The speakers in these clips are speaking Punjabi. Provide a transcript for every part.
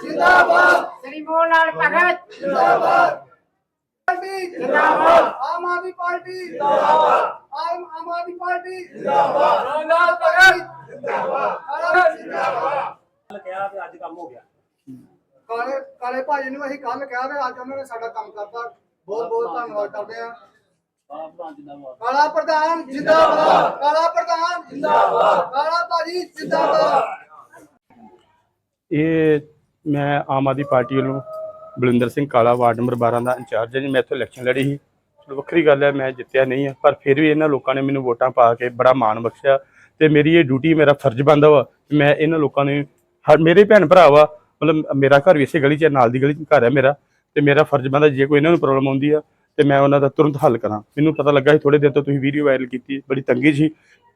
ਜਿੰਦਾਬਾਦ ਸ੍ਰੀ ਮੋਹਨ ਲਾਲ ਭਗਤ ਜਿੰਦਾਬਾਦ ਪਾਰਟੀ ਜਿੰਦਾਬਾਦ ਆਮ ਆਦਮੀ ਪਾਰਟੀ ਜਿੰਦਾਬਾਦ ਆਮ ਆਮ ਆਦਮੀ ਪਾਰਟੀ ਜਿੰਦਾਬਾਦ ਰਾਮਦਾਸ ਭਗਤ ਜਿੰਦਾਬਾਦ ਜਿੰਦਾਬਾਦ ਕਿਹਾ ਤੇ ਅੱਜ ਕੰਮ ਹੋ ਗਿਆ ਕਾਲੇ ਕਾਲੇ ਭਾਜੀ ਨੂੰ ਅਸੀਂ ਕੱਲ ਕਿਹਾ ਤੇ ਅੱਜ ਉਹਨਾਂ ਨੇ ਸਾਡਾ ਕੰਮ ਕਰਤਾ ਬਹੁਤ ਬਹੁਤ ਧੰਨਵਾਦ ਕਰਦੇ ਆ ਕਾਲਾ ਪ੍ਰਧਾਨ ਜਿੰਦਾਬਾਦ ਕਾਲਾ ਪ੍ਰਧਾਨ ਜਿੰਦਾਬਾਦ ਕਾਲਾ ਭਾਜੀ ਜਿੰਦਾਬਾਦ ਇਹ ਮੈਂ ਆਮ ਆਦਮੀ ਪਾਰਟੀ ਵੱਲੋਂ ਬਲਿੰਦਰ ਸਿੰਘ ਕਾਲਾ ਵਾਰਡ ਨੰਬਰ 12 ਦਾ ਇੰਚਾਰਜ ਹਾਂ ਜੀ। ਮੈਂ ਇੱਥੋਂ ਇਲੈਕਸ਼ਨ ਲੜੀ ਸੀ। ਚਲੋ ਵੱਖਰੀ ਗੱਲ ਹੈ ਮੈਂ ਜਿੱਤਿਆ ਨਹੀਂ ਹੈ ਪਰ ਫਿਰ ਵੀ ਇਹਨਾਂ ਲੋਕਾਂ ਨੇ ਮੈਨੂੰ ਵੋਟਾਂ ਪਾ ਕੇ ਬੜਾ ਮਾਣ ਬਖਸ਼ਿਆ ਤੇ ਮੇਰੀ ਇਹ ਡਿਊਟੀ ਮੇਰਾ ਫਰਜ਼ ਬਣਦਾ ਵਾ ਮੈਂ ਇਹਨਾਂ ਲੋਕਾਂ ਨੇ ਹਰ ਮੇਰੇ ਭੈਣ ਭਰਾ ਵਾ ਮਤਲਬ ਮੇਰਾ ਘਰ ਵੀ ਇਸੇ ਗਲੀ 'ਚ ਹੈ, ਨਾਲ ਦੀ ਗਲੀ 'ਚ ਘਰ ਹੈ ਮੇਰਾ ਤੇ ਮੇਰਾ ਫਰਜ਼ ਬਣਦਾ ਜੇ ਕੋਈ ਇਹਨਾਂ ਨੂੰ ਪ੍ਰੋਬਲਮ ਆਉਂਦੀ ਆ ਤੇ ਮੈਂ ਉਹਨਾਂ ਦਾ ਤੁਰੰਤ ਹੱਲ ਕਰਾਂ। ਮੈਨੂੰ ਪਤਾ ਲੱਗਾ ਸੀ ਥੋੜੇ ਦਿਨ ਤੋਂ ਤੁਸੀਂ ਵੀਡੀਓ ਵਾਇਰਲ ਕੀਤੀ ਬੜੀ ਤੰਗੀ ਸੀ।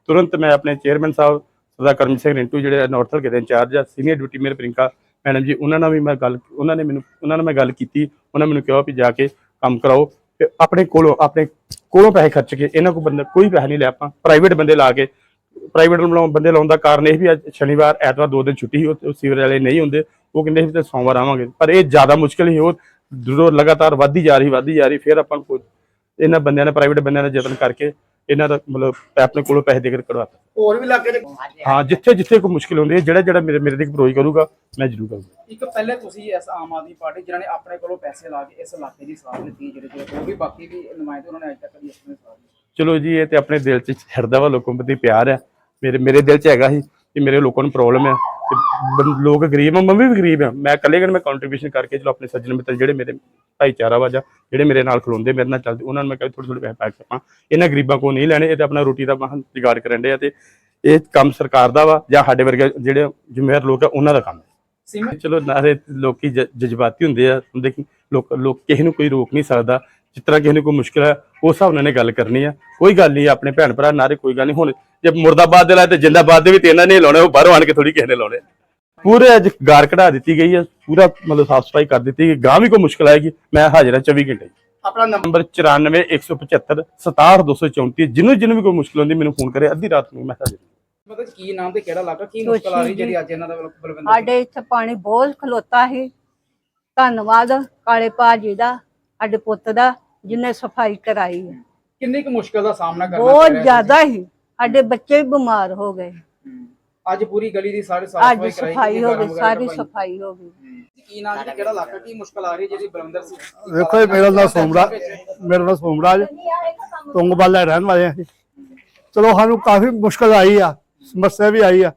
ਤੁਰੰਤ ਮੈਂ ਆਪਣੇ ਚੇਅਰਮੈਨ ਸਾਹਿਬ ਸਰਦਾਰ ਕਰਮ ਸਿੰਘ ਰਿੰਟੂ ਜਿਹੜੇ ਨਾਰਥ ਹਲਕੇ ਦੇ ਇੰਚਾਰਜ ਆ ਸੀਨੀਅਰ ਡਿਊਟੀ ਮੇਰੇ ਪ੍ਰਿੰਕਾ ਮੈਡਮ ਜੀ, ਉਹਨਾਂ ਨਾਲ ਵੀ ਮੈਂ ਗੱਲ ਉਹਨਾਂ ਨੇ ਮੈਨੂੰ ਉਹਨਾਂ ਨਾਲ ਮੈਂ ਗੱਲ ਕੀਤੀ, ਉਹਨਾਂ ਮੈਨੂੰ ਕਿਹਾ ਵੀ ਜਾ ਕੇ ਕੰਮ ਕਰਾਓ ਤੇ ਆਪਣੇ ਕੋਲੋਂ ਆਪਣੇ ਕੋਲੋਂ ਪੈਸੇ ਖਰਚ ਕੇ ਇਹਨਾਂ ਕੋਲ ਬੰਦਾ ਕੋਈ ਪੈਸਾ ਨਹੀਂ ਲਿਆ ਆਪਾਂ ਪ੍ਰਾਈਵੇਟ ਬੰਦੇ ਲਾ ਕੇ। ਪ੍ਰਾਈਵੇਟ ਬੰਦੇ ਲਾਉਣ ਦਾ ਕਾਰਨ ਇਹ ਵੀ ਅੱਜ ਸ਼ਨੀਵਾਰ, ਐਤਵਾਰ ਦੋ ਦਿਨ ਛੁੱਟੀ ਸੀ, ਉਹ ਉਹ ਸੀਵਰ ਵਾਲੇ ਨਹੀਂ ਹੁੰਦੇ, ਉਹ ਕਹਿੰਦੇ ਸੀ ਤੇ ਸੋਮਵਾਰ ਆਵਾਂਗੇ। ਪਰ ਇਹ ਜ਼ਿਆਦਾ ਮੁਸ਼ਕਲ ਹੀ ਉਹ ਜਦੋਂ ਲਗਾਤਾਰ ਵੱਧਦੀ ਜਾ ਰਹੀ ਵੱਧਦੀ ਜਾ ਰਹੀ, ਫਿਰ ਆਪਾਂ ਨੂੰ ਇਹਨਾਂ ਬੰਦਿਆਂ ਨੇ ਪ੍ਰਾਈਵੇਟ ਬੰਦਿਆਂ ਨੇ ਯਤਨ ਕਰਕੇ ਇਹਨਾਂ ਦਾ ਮਤਲਬ ਆਪਣੇ ਕੋਲੋਂ ਪੈਸੇ ਦੇ ਕੇ ਕਢਵਾਤਾ। ਹੋਰ ਵੀ ਇਲਾਕੇ ਹਾਂ ਜਿੱਥੇ ਜਿੱਥੇ ਕੋਈ ਮੁਸ਼ਕਲ ਹੁੰਦੀ ਹੈ ਜਿਹੜਾ ਜਿਹੜਾ ਮੇਰੇ ਮੇਰੇ ਦੀ ਅਪਰੋਚ ਕਰੂਗਾ ਮੈਂ ਜ਼ਰੂਰ ਕਰੂੰਗਾ। ਇੱਕ ਪਹਿਲੇ ਤੁਸੀਂ ਇਸ ਆਮ ਆਦਮੀ ਪਾਰਟੀ ਜਿਨ੍ਹਾਂ ਨੇ ਆਪਣੇ ਕੋਲੋਂ ਪੈਸੇ ਲਾ ਕੇ ਇਸ ਇਲਾਕੇ ਦੀ ਸਾਥ ਲਿੱਤੀ ਜਿਹੜੇ ਜਿਹੜੇ ਉਹ ਵੀ ਬਾਕੀ ਵੀ ਨੁਮਾਇੰਦੇ ਉਹਨਾਂ ਨੇ ਅਜੇ ਤੱਕ ਵੀ ਇਸ ਨੇ ਚਲੋ ਜੀ ਇਹ ਤੇ ਆਪਣੇ ਦਿਲ 'ਚ ਹਿਰਦਾ ਵਾ ਲੋਕਾਂ ਪ੍ਰਤੀ ਪਿਆਰ ਹੈ। ਮੇਰੇ ਮੇਰੇ ਦਿਲ 'ਚ ਹੈਗਾ ਸੀ ਕਿ ਮੇਰੇ ਲੋਕਾਂ ਨੂੰ ਪ੍ਰੋਬਲਮ ਹੈ। ਤੇ ਬੰ- ਲੋਕ ਗਰੀਬ ਆ ਮੈਂ ਵੀ ਗਰੀਬ ਆ। ਮੈਂ ਇਕੱਲੇ ਕਰ ਮੈਂ ਕੰਟਰੀਬਿਊਸ਼ਨ ਕਰਕੇ ਚਲੋ ਆਪਣੇ ਸੱਜਣ ਮਿੱਤਰ ਜਿਹੜੇ ਮੇਰੇ ਭਾਈਚਾਰਾ ਵਾ ਜਾਂ ਜਿਹੜੇ ਮੇਰੇ ਨਾਲ ਖਲੋਂਦੇ ਮੇਰੇ ਨਾਲ ਚੱਲਦੇ ਉਹਨਾਂ ਨੂੰ ਮੈਂ ਕਹਿੰਦਾ ਥੋੜੇ ਥੋੜੇ ਪੈਸੇ ਪਾ ਕੇ ਆਪਾਂ ਇਹਨਾਂ ਗਰੀਬਾਂ ਕੋਲ ਨਹੀਂ ਲੈਣੇ ਇਹ ਤੇ ਆਪਣਾ ਰੋਟੀ ਦਾ ਮਹਾਂ ਜੁਗਾੜ ਕਰਨ ਦੇ ਆ ਤੇ ਇਹ ਕੰਮ ਸਰਕਾਰ ਦਾ ਵਾ ਜਾਂ ਸਾਡੇ ਵਰਗੇ ਜਿਹੜੇ ਜ਼ਿੰਮੇਵਾਰ ਲੋਕ ਆ ਉਹਨਾਂ ਦਾ ਕੰਮ ਹੈ। ਸੀਮਾ ਚਲੋ ਨਾਰੇ ਲੋਕੀ ਜ- ਜਜ਼ਬਾਤੀ ਹੁੰਦੇ ਆ ਕਿ ਲੋਕ ਲੋਕ ਕਿਸੇ ਨੂੰ ਕੋਈ ਰੋਕ ਨਹੀਂ ਸਕਦਾ। ਜਿਸ ਤਰ੍ਹਾਂ ਕਿਸੇ ਨੂੰ ਕੋਈ ਮੁਸ਼ਕਿਲ ਹੈ ਉਸ ਹਿਸਾਬ ਨਾਲ ਨੇ ਗੱਲ ਕਰਨੀ ਆ। ਕੋਈ ਗੱਲ ਨਹੀਂ ਆਪਣੇ ਭੈਣ ਭਰਾ ਨਾਰੇ ਕੋਈ ਗੱਲ ਨਹੀਂ। ਹੁਣ ਜੇ ਮੁਰਦਾਬਾਦ ਦੇ ਲਾਏ ਤੇ ਜਿੰਦਾਬਾਦ ਦੇ ਵੀ ਤੇ ਇਹਨਾਂ ਨੇ ਲਾਉਣੇ ਉਹ ਬਾਹਰੋਂ ਆਣ ਕੇ ਥੋੜੀ ਕਿਸੇ ਨੇ ਲਾਉਣੇ। ਪੂਰੇ ਅੱਜ ਗਾਰ ਕਢਾ ਦਿੱਤੀ ਗਈ ਹੈ ਪੂਰਾ ਮਤਲਬ ਸਾਫ਼ ਸਫ਼ਾਈ ਕਰ ਦਿੱਤੀ ਗਈ। ਗਾਂ ਵੀ ਕੋਈ ਮੁਸ਼ਕਿਲ ਆਏਗੀ ਮੈਂ ਹਾਜ਼ਰ ਹਾਂ 24 ਘੰਟੇ। ਆਪਣਾ ਨੰਬਰ ਨੰਬਰ 94175 67234 ਜਿਹਨੂੰ ਜਿਹਨੂੰ ਵੀ ਕੋਈ ਮੁਸ਼ਕਿਲ ਹੁੰਦੀ ਮੈਨੂੰ ਫੋਨ ਕਰੇ ਅੱਧੀ ਰਾਤ ਨੂੰ ਮੈਂ ਹਾਜ਼ਰ ਹਾਂ। ਮਤਲਬ ਕੀ ਨਾਮ ਤੇ ਕਿਹੜਾ ਇਲਾਕਾ ਕੀ ਮੁਸ਼ਕਲ ਆ ਰਹੀ ਜਿਹੜੀ ਅੱਜ ਇਹਨਾਂ ਦਾ ਬਲ- ਬਲਵਿੰਦਰ ਸਾਡੇ ਇੱਥੇ ਪਾਣੀ ਬਹੁਤ ਖਲੋਤਾ ਸੀ। ਧੰਨਵਾਦ ਕਾਲੇ ਭਾਜੀ ਦਾ। ਸਾਡੇ ਪੁੱਤ ਦਾ ਜਿਨੇ ਸਫ਼ਾਈ ਕਰਾਈ ਹੈ। ਕਿੰਨੀ ਕੁ ਮੁਸ਼ਕਲ ਦਾ ਸਾਹਮਣਾ ਕਰਨਾ ਬਹੁਤ ਪੈ ਰਿਹਾ ਜ਼ਿਆਦਾ ਹੀ। ਸਾਡੇ ਬੱਚੇ ਵੀ ਬਿਮਾਰ ਹੋ ਗਏ। ਅੱਜ ਪੂਰੀ ਗਲੀ ਦੀ ਸਾਰੇ ਸਾਫ਼ ਅੱਜ ਸਫ਼ਾਈ ਕਰਾਈ ਸਫ਼ਾਈ ਹੋ ਗਈ, ਸਾਰੀ ਸਫ਼ਾਈ ਹੋ ਗਈ। ਕੀ ਨਾਮ ਤੇ ਕਿਹੜਾ ਇਲਾਕਾ? ਕੀ ਮੁਸ਼ਕਲ ਆ ਰਹੀ ਹੈ ਜਿਹੜੀ ਬਲਵਿੰਦਰ ਸਿੰਘ? ਦੇਖੋ ਜੀ, ਮੇਰਾ ਨਾਮ ਸੋਮਰਾਜ ਮੇਰਾ ਨਾਮ ਸੋਮਰਾਜ। ਤੁੰਗਵਾਲਾ ਰਹਿਣ ਵਾਲੇ ਹਾਂ ਚਲੋ ਸਾਨੂੰ ਕਾਫੀ ਮੁਸ਼ਕਲ ਆਈ ਆ। ਸਮੱਸਿਆ ਵੀ ਆਈ ਆ।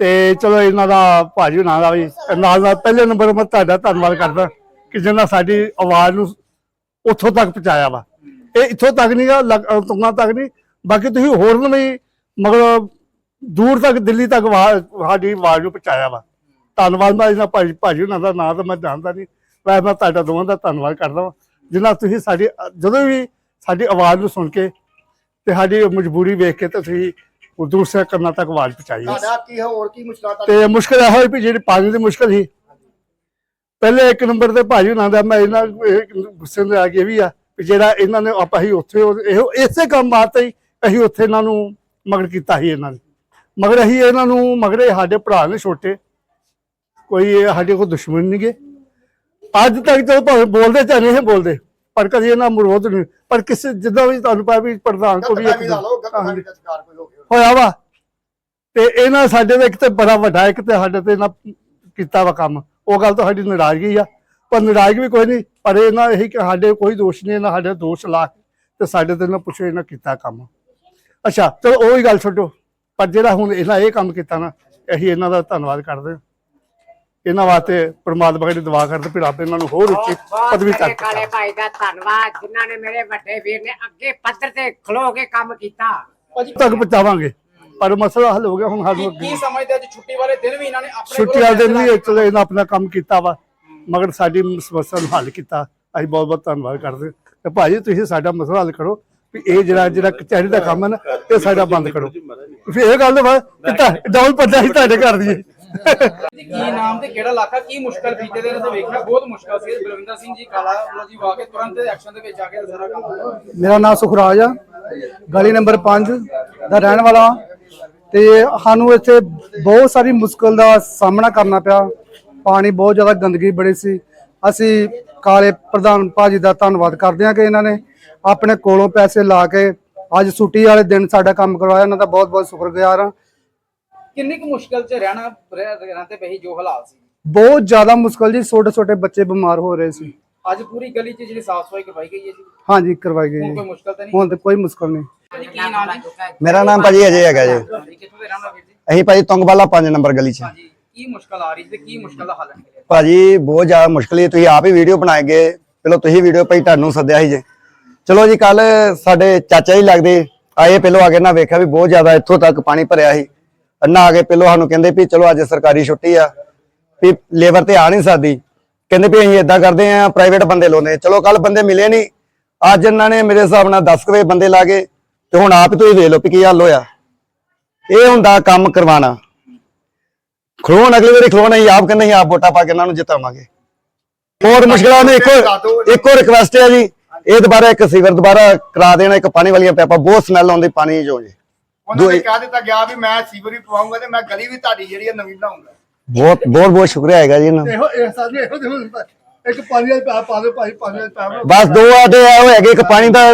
ਤੇ ਚਲੋ ਇਹਨਾਂ ਦਾ ਭਾਜੀ ਹੁਣਾਂ ਦਾ ਵੀ ਨਾਲ ਨਾਲ ਪਹਿਲੇ ਨੰਬਰ ਮੈਂ ਤੁਹਾਡਾ ਧੰਨਵਾਦ ਕਰਦਾ। ਕਿ ਜਿਹਨਾਂ ਸਾਡੀ ਆਵਾਜ਼ ਨੂੰ ਉੱਥੋਂ ਤੱਕ ਪਹੁੰਚਾਇਆ ਵਾ। ਇਹ ਇੱਥੋਂ ਤੱਕ ਨਹੀਂ ਗਾ ਤੁੰਗਾਂ ਤੱਕ ਨਹੀਂ। ਬਾਕੀ ਤੁਸੀਂ ਹੋਰ ਨੂੰ ਵੀ ਮਗਰ ਦੂਰ ਤੱਕ ਦਿੱਲੀ ਤੱਕ ਸਾਡੀ ਆਵਾਜ਼ ਨੂੰ ਪਹੁੰਚਾਇਆ ਵਾ। ਧੰਨਵਾਦ ਮੈਂ ਇਹਨਾਂ ਭਾਜੀ ਭਾਜੀ ਉਹਨਾਂ ਦਾ ਨਾਂ ਤਾਂ ਮੈਂ ਜਾਣਦਾ ਨਹੀਂ। ਵੈਸੇ ਮੈਂ ਤੁਹਾਡਾ ਦੋਵਾਂ ਦਾ ਧੰਨਵਾਦ ਕਰਦਾ ਹਾਂ ਜਿਨ੍ਹਾਂ ਤੁਸੀਂ ਸਾਡੀ ਜਦੋਂ ਵੀ ਸਾਡੀ ਆਵਾਜ਼ ਨੂੰ ਸੁਣ ਕੇ ਤੇ ਸਾਡੀ ਮਜਬੂਰੀ ਵੇਖ ਕੇ ਤੁਸੀਂ ਉਹ ਦੂਸਰੇ ਕੰਨਾਂ ਤੱਕ ਆਵਾਜ਼ ਪਹੁੰਚਾਈ। ਤੁਹਾਡਾ ਕੀ ਹੋਰ ਕੀ ਮੁਸ਼ਕਲਾਂ ਤਾਂ ਤੇ ਮੁਸ਼ਕਲ ਇਹ ਹੋਈ ਵੀ ਜਿਹੜੀ ਪਾਣੀ ਦੀ ਮੁਸ਼ਕਲ ਸੀ ਪਹਿਲੇ ਇੱਕ ਨੰਬਰ ਤੇ ਭਾਜੀ ਹੁਣਾਂ ਦਾ ਮੈਂ ਇਹਨਾਂ ਇਹ ਗੁੱਸੇ ਨਾਲ ਆ ਕੇ ਵੀ ਆ ਵੀ ਜਿਹੜਾ ਇਹਨਾਂ ਨੇ ਆਪਾਂ ਹੀ ਉੱਥੇ ਇਹੋ ਇਸੇ ਕੰਮ ਵਾਸਤੇ ਹੀ ਅਸੀਂ ਉੱਥੇ ਇਹਨਾਂ ਨੂੰ ਮਗਰ ਕੀਤਾ ਸੀ ਇਹਨਾਂ ਨੇ। ਮਗਰ ਅਸੀਂ ਇਹਨਾਂ ਨੂੰ ਮਗਰ ਸਾਡੇ ਭਰਾ ਨੇ ਛੋਟੇ। ਕੋਈ ਸਾਡੇ ਕੋਲ ਦੁਸ਼ਮਣ ਨਹੀਂ ਗੇ। ਅੱਜ ਤੱਕ ਤਾਂ ਭਾਵੇਂ ਬੋਲਦੇ ਚਾਹੇ ਨਹੀਂ ਬੋਲਦੇ ਪਰ ਕਦੀ ਇਹਨਾਂ ਵਿਰੋਧ ਨਹੀਂ। ਪਰ ਕਿਸੇ ਜਿੱਦਾਂ ਵੀ ਤੁਹਾਨੂੰ ਪਤਾ ਵੀ ਪ੍ਰਧਾਨ ਕੋ ਵੀ ਦਾ ਹੋਇਆ ਵਾ। ਤੇ ਇਹਨਾਂ ਸਾਡੇ ਦੇ ਇੱਕ ਤੇ ਬੜਾ ਵੱਡਾ ਇੱਕ ਤੇ ਸਾਡੇ ਤੇ ਇਹਨਾਂ ਕੀਤਾ ਵਾ ਕੰਮ। ਉਹ ਗੱਲ ਤਾਂ ਸਾਡੀ ਨਾਰਾਜ਼ਗੀ ਆ। ਪਰ ਨਾਰਾਜ਼ਗੀ ਵੀ ਕੋਈ ਨਹੀਂ। ਪਰ ਇਹਨਾਂ ਇਹੀ ਕਿ ਸਾਡੇ ਕੋਈ ਦੋਸ਼ ਨਹੀਂ ਇਹਨਾਂ ਸਾਡੇ ਦੋਸ਼ ਲਾ ਕੇ ਤੇ ਸਾਡੇ ਤੇ ਇਹਨਾਂ ਪੁੱਛੋ ਇਹਨਾਂ ਕੀਤਾ ਕੰਮ। ਅੱਛਾ ਚਲੋ ਉਹ ਹੀ ਗੱਲ ਛੱਡੋ। ਪਰ ਜਿਹੜਾ ਹੁਣ ਇਹਨਾਂ ਇਹ ਕੰਮ ਕੀਤਾ ਨਾ ਅਸੀਂ ਇਹਨਾਂ ਦਾ ਧੰਨਵਾਦ ਕਰਦੇ ਹਾਂ। ਇਹਨਾਂ ਵਾਸਤੇ ਪ੍ਰਮਾਤਮਾ ਦੀ ਦੁਆ ਕਰਦੇ ਵੀ ਰੱਬ ਇਹਨਾਂ ਨੂੰ ਹੋਰ ਉੱਚੀ ਪਦਵੀ ਤੱਕ ਕਾਲੇ ਭਾਈ ਦਾ ਧੰਨਵਾਦ ਜਿਨ੍ਹਾਂ ਨੇ ਮੇਰੇ ਵੱਡੇ ਵੀਰ ਨੇ ਅੱਗੇ ਪੱਧਰ ਤੇ ਖਲੋ ਕੇ ਕੰਮ ਕੀਤਾ। ਤੱਕ ਪਹੁੰਚਾਵਾਂਗੇ। ਪਰ ਮਸਲਾ ਹੱਲ ਹੋ ਗਿਆ ਹੁਣ ਸਾਨੂੰ ਕੀ ਅੱਗੇ ਕੀ ਸਮਝਦੇ ਅੱਜ ਛੁੱਟੀ ਵਾਲੇ ਦਿਨ ਵੀ ਇਹਨਾਂ ਨੇ ਆਪਣੇ ਛੁੱਟੀ ਵਾਲੇ ਦਿਨ ਵੀ ਕੇ- ਚਲੋ ਇਹਨਾਂ ਆਪਣਾ ਕੰਮ ਕੀਤਾ ਵਾ ਮਗਰ ਸਾਡੀ ਸਮੱਸਿਆ ਨੂੰ ਹੱਲ ਕੀਤਾ। ਅਸੀਂ ਬਹੁਤ ਬਹੁਤ ਧੰਨਵਾਦ ਕਰਦੇ ਹਾਂ। ਤੇ ਭਾਜੀ ਤੁਸੀਂ ਸਾਡਾ ਮਸਲਾ ਹੱਲ ਕਰੋ ਵੀ ਇਹ ਜਿਹੜਾ ਜਿਹੜਾ ਕਚਹਿਰੀ ਦਾ ਕੰਮ ਹੈ ਨਾ ਇਹ ਸਾਡਾ ਬੰਦ ਕਰੋ। ਫਿਰ ਇਹ ਗੱਲ ਵਾ ਕਿਤਾ ਡਬਲ ਪੱਦਾ ਹੀ ਤੁਹਾਡੇ ਘਰ ਦੀ ਹੈ। ਜੀ, ਕੀ ਨਾਮ ਤੇ ਕਿਹੜਾ ਇਲਾਕਾ ਕੀ ਮੁਸ਼ਕਲ ਬੀਤੇ ਦੇ ਨੇ ਤੇ ਵੇਖਿਆ ਬਹੁਤ ਮੁਸ਼ਕਲ ਸੀ। ਬਲਵਿੰਦਰ ਸਿੰਘ ਜੀ ਕਾਲਾ ਵੱਲੋਂ ਜੀ ਵਾ ਕੇ ਤੁਰੰਤ ਐਕਸ਼ਨ ਦੇ ਵਿੱਚ ਆ ਕੇ ਸਾਰਾ ਕੰਮ ਮੇਰਾ ਨਾਮ ਸੁਖਰਾਜ ਆ। ਗਲੀ ਨੰਬਰ 5 ਦਾ ਰਹਿਣ ਵਾਲਾ। ਹਾਂ ਤੇ ਸਾਨੂੰ ਇੱਥੇ ਬਹੁਤ ਸਾਰੀ ਮੁਸ਼ਕਲ ਦਾ ਸਾਹਮਣਾ ਕਰਨਾ ਪਿਆ। ਪਾਣੀ ਬਹੁਤ ਜ਼ਿਆਦਾ ਗੰਦਗੀ ਬੜੀ ਸੀ। ਅਸੀਂ ਕਾਲੇ ਪ੍ਰਧਾਨ ਭਾਜੀ ਦਾ ਧੰਨਵਾਦ ਕਰਦੇ ਹਾਂ ਕਿ ਇਹਨਾਂ ਨੇ ਆਪਣੇ ਕੋਲੋਂ ਪੈਸੇ ਲਾ ਕੇ ਅੱਜ ਛੁੱਟੀ ਵਾਲੇ ਦਿਨ ਸਾਡਾ ਕੰਮ ਕਰਵਾਇਆ। ਇਹਨਾਂ ਦਾ ਬਹੁਤ ਬਹੁਤ ਸ਼ੁਕਰਗੁਜ਼ਾਰ ਹਾਂ। ਕਿੰਨੀ ਕੁ ਮੁਸ਼ਕਲ 'ਚ ਰਹਿਣਾ ਰਹਿ- ਰਹਿੰਦੇ ਪਏ ਸੀ ਜੋ ਹਾਲਾਤ ਸੀ? ਬਹੁਤ ਜ਼ਿਆਦਾ ਮੁਸ਼ਕਲ ਜੀ। ਛੋਟੇ ਛੋਟੇ ਬੱਚੇ ਬਿਮਾਰ ਹੋ ਰਹੇ ਸੀ। ਅੱਜ ਪੂਰੀ ਗਲੀ 'ਚ ਜਿਹੜੀ ਸਾਫ਼ ਸਫ਼ਾਈ ਕਰਵਾਈ ਗਈ ਹੈ ਜੀ? ਹਾਂਜੀ ਕਰਵਾਈ ਗਈ ਹੁਣ ਜੀ। ਕੋਈ ਮੁਸ਼ਕਲ ਤਾਂ ਨਹੀਂ? ਹੁਣ ਤੇ ਕੋਈ ਮੁਸ਼ਕਲ ਨਹੀਂ। ਭਾਜੀ, ਕੀ ਨਾਮ ਜੀ? ਮੇਰਾ ਨਾਮ ਭਾਜੀ ਅਜੇ ਹੈਗਾ ਜੀ। ਹਾਂਜੀ, ਕਿੱਥੋਂ ਦੇ ਰਹਿਣ ਵਾਲੇ ਵੀਰ ਜੀ? ਅਸੀਂ ਭਾਜੀ ਤੁੰਗਵਾਲਾ 5 ਨੰਬਰ ਗਲੀ 'ਚ। ਹਾਂਜੀ ਕੀ ਮੁਸ਼ਕਲ ਆ ਰਹੀ ਤੇ ਕੀ ਮੁਸ਼ਕਲ ਦਾ ਹੱਲ ਨਿਕਲਿਆ? ਭਾਜੀ ਬਹੁਤ ਜ਼ਿਆਦਾ ਮੁਸ਼ਕਲ ਹੈ ਤੁਸੀਂ ਆਪ ਹੀ ਵੀਡੀਓ ਬਣਾਏਗੇ ਚਲੋ ਤੁਸੀਂ ਵੀਡੀਓ ਭਾਈ ਤੁਹਾਨੂੰ ਸੱਦਿਆ ਸੀ ਜੇ। ਚਲੋ ਜੀ ਕੱਲ ਸਾਡੇ ਚਾਚਾ ਜੀ ਲੱਗਦੇ। ਆਏ ਪਹਿਲੋਂ ਆ ਕੇ ਨਾ ਵੇਖਿਆ ਵੀ ਬਹੁਤ ਜ਼ਿਆਦਾ ਇੱਥੋਂ ਤੱਕ ਪਾਣੀ ਭਰਿਆ ਸੀ। ਨਾ ਆ ਕੇ ਪਹਿਲੋਂ ਸਾਨੂੰ ਕਹਿੰਦੇ ਵੀ ਚਲੋ ਅੱਜ ਸਰਕਾਰੀ ਛੁੱਟੀ ਆ। ਵੀ ਲੇਬਰ ਤੇ ਆ ਨਹੀਂ ਸਕਦੀ। ਕਹਿੰਦੇ ਵੀ ਅਸੀਂ ਇਦਾਂ ਕਰਦੇ ਆ ਪ੍ਰਾਈਵੇਟ ਬੰਦੇ ਲਾਉਂਦੇ ਚਲੋ ਕੱਲ ਬੰਦੇ ਮਿਲੇ ਨਹੀਂ। ਅੱਜ ਇਹਨਾਂ ਨੇ ਮੇਰੇ ਹਿਸਾਬ ਨਾਲ 10 ਕੁ ਵਜੇ ਬੰਦੇ ਲਾ ਕੇ ਤੇ ਹੁਣ ਆਪ ਹੀ ਤੁਸੀਂ ਵੇਖ ਲਓ ਵੀ ਕੀ ਹੱਲ ਹੋਇਆ। ਇਹ ਹੁੰਦਾ ਕੰਮ ਕਰਵਾਉਣਾ। ਖਲੋਣ ਅਗਲੀ ਵਾਰੀ ਖਲੋਣ ਅਸੀਂ ਆਪ ਕਹਿੰਦੇ ਅਸੀਂ ਆਪ ਵੋਟਾਂ ਪਾ ਕੇ ਇਹਨਾਂ ਨੂੰ ਜਿਤਾਵਾਂਗੇ। ਹੋਰ ਮੁਸ਼ਕਲਾਂ ਨੇ ਇੱਕੋ ਇੱਕੋ ਰਿਕਵੈਸਟ ਹੈ ਜੀ ਇਹ ਦੁਬਾਰਾ ਇੱਕ ਸੀਵਰ ਦੁਬਾਰਾ ਕਰਾ ਦੇਣਾ ਇੱਕ ਪਾਣੀ ਵਾਲੀਆਂ ਪੈਪਾਂ ਬਹੁਤ ਸਮੈਲ ਆਉਂਦੀ ਪਾਣੀ ਜੋ ਜੀ। ਉਹਨਾਂ ਨੇ ਕਹਿ ਦਿੱਤਾ ਗਿਆ ਵੀ ਮੈਂ ਸੀਵਰ ਵੀ ਪਵਾਉਂਗਾ ਤੇ ਮੈਂ ਗਲੀ ਵੀ ਤੁਹਾਡੀ ਜਿਹੜੀ ਆ ਨਵੀਂ ਬਣਾਉਂਗਾ। ਬਹੁਤ ਬਹੁਤ ਬਹੁਤ ਸ਼ੁਕਰੀਆ ਹੈਗਾ ਜੀ ਇਹਨਾਂ ਦਾ। ਇਹੋ ਇਹ ਸਾਡੀ ਇਹੋ ਇੱਕ ਪਾਣੀ ਵਾਲੀ ਪੈਪ ਪਾ ਦਿਓ ਭਾਈ ਪਾਣੀ ਵਾਲੀ ਪੈਪ ਬਸ ਦੋ ਆਡੇ ਆ ਹੈਗੇ ਇੱਕ ਪਾਣੀ ਦਾ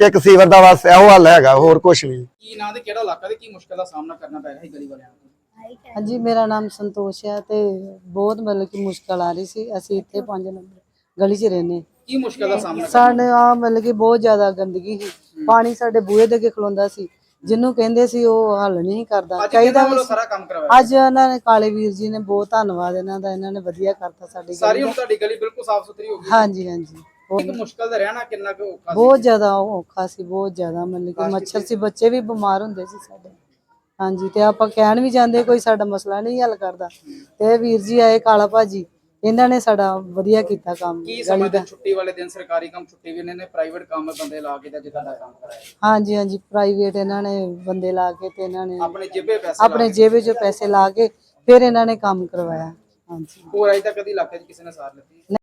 ਤੇ ਇੱਕ ਸੀਵਰ ਦਾ ਬਸ ਇਹੋ ਹੱਲ ਹੈਗਾ ਹੋਰ ਕੁਝ ਨਹੀਂ। ਕੀ ਨਾਂ ਤੇ ਕਿਹੜਾ ਇਲਾਕਾ ਤੇ ਕੀ ਮੁਸ਼ਕਲ ਦਾ ਸਾਹਮਣਾ ਕਰਨਾ ਪੈ ਰਿਹਾ ਸੀ ਗਲੀ ਵਾਲਿਆਂ ਨੂੰ? ਹਾਂਜੀ ਮੇਰਾ ਨਾਮ ਸੰਤੋਸ਼ ਹੈ ਤੇ ਬਹੁਤ ਮਤਲਬ ਕਿ ਮੁਸ਼ਕਲ ਆ ਰਹੀ ਸੀ। ਅਸੀਂ ਇੱਥੇ 5 ਨੰਬਰ ਗਲੀ 'ਚ ਰਹਿੰਦੇ ਕੀ ਮੁਸ਼ਕਲ ਦਾ ਸਾਹਮਣਾ ਸਾਡੇ ਆ ਮਤਲਬ ਕਿ ਬਹੁਤ ਜ਼ਿਆਦਾ ਗੰਦਗੀ ਸੀ। ਪਾਣੀ ਸਾਡੇ ਬੂਹੇ ਦੇ ਅੱਗੇ ਖਲੋਂਦਾ ਸੀ। ਜਿਹਨੂੰ ਕਹਿੰਦੇ ਸੀ ਉਹ ਹੱਲ ਨਹੀਂ ਕਰਦਾ। ਚਾਹੀਦਾ ਵੀ ਸੀ। ਸਾਰਾ ਕੰਮ ਕਰਵਾਇਆ? ਅੱਜ ਇਹਨਾਂ ਨੇ ਕਾਲੇ ਵੀਰ ਜੀ ਨੇ ਬਹੁਤ ਧੰਨਵਾਦ ਇਹਨਾਂ ਦਾ। ਇਹਨਾਂ ਨੇ ਵਧੀਆ ਕਰਤਾ ਸਾਡੀ ਸਾਰੀ ਗਲੀ ਹੁਣ ਦਾ। ਤੁਹਾਡੀ ਗਲੀ ਬਿਲਕੁਲ ਸਾਫ਼ ਸੁਥਰੀ ਹੋ ਗਈ। ਹਾਂਜੀ ਹਾਂਜੀ। ਇੱਕ ਮੁਸ਼ਕਲ ਦਾ ਰਹਿਣਾ ਕਿੰਨਾ ਕੁ ਔਖਾ ਸੀ? ਬਹੁਤ ਜ਼ਿਆਦਾ ਔਖਾ ਸੀ ਬਹੁਤ ਜ਼ਿਆਦਾ ਮਤਲਬ ਕਿ ਮੱਛਰ ਸੀ ਬੱਚੇ ਵੀ ਬਿਮਾਰ ਹੁੰਦੇ ਸੀ ਸਾਡੇ। ਹਾਂਜੀ ਤੇ ਆਪਾਂ ਕਹਿਣ ਵੀ ਜਾਂਦੇ ਕੋਈ ਸਾਡਾ ਮਸਲਾ ਨਹੀਂ ਹੱਲ ਕਰਦਾ। ਤੇ ਵੀਰ ਜੀ ਆਏ ਕਾਲਾ ਭਾਜੀ ਇਹਨਾਂ ਨੇ ਸਾਡਾ ਵਧੀਆ ਕੀਤਾ ਕੰਮ। ਕੀ ਸਮੇਂ ਛੁੱਟੀ ਵਾਲੇ ਦਿਨ ਸਰਕਾਰੀ ਕੰਮ ਛੁੱਟੀ ਵੀ ਇਹਨਾਂ ਨੇ ਪ੍ਰਾਈਵੇਟ ਕੰਮ ਬੰਦੇ ਲਾ ਕੇ ਤੇ ਜਿੱਦਾਂ ਦਾ ਕੰਮ ਕਰਾਇਆ? ਹਾਂਜੀ ਹਾਂਜੀ ਪ੍ਰਾਈਵੇਟ ਇਹਨਾਂ ਨੇ ਬੰਦੇ ਲਾ ਕੇ ਤੇ ਇਹਨਾਂ ਨੇ ਆਪਣੇ ਜੇਬੇ ਪੈਸੇ ਆਪਣੇ ਜੇਬੇ 'ਚੋਂ ਪੈਸੇ ਲਾ ਕੇ ਫਿਰ ਇਹਨਾਂ ਨੇ ਕੰਮ ਕਰਵਾਇਆ। ਹਾਂਜੀ। ਹੋਰ ਅਜੇ ਤੱਕ ਕਦੀ ਇਲਾਕੇ 'ਚ ਕਿਸੇ ਨੇ ਸਾਰ ਲਿੱਤੀ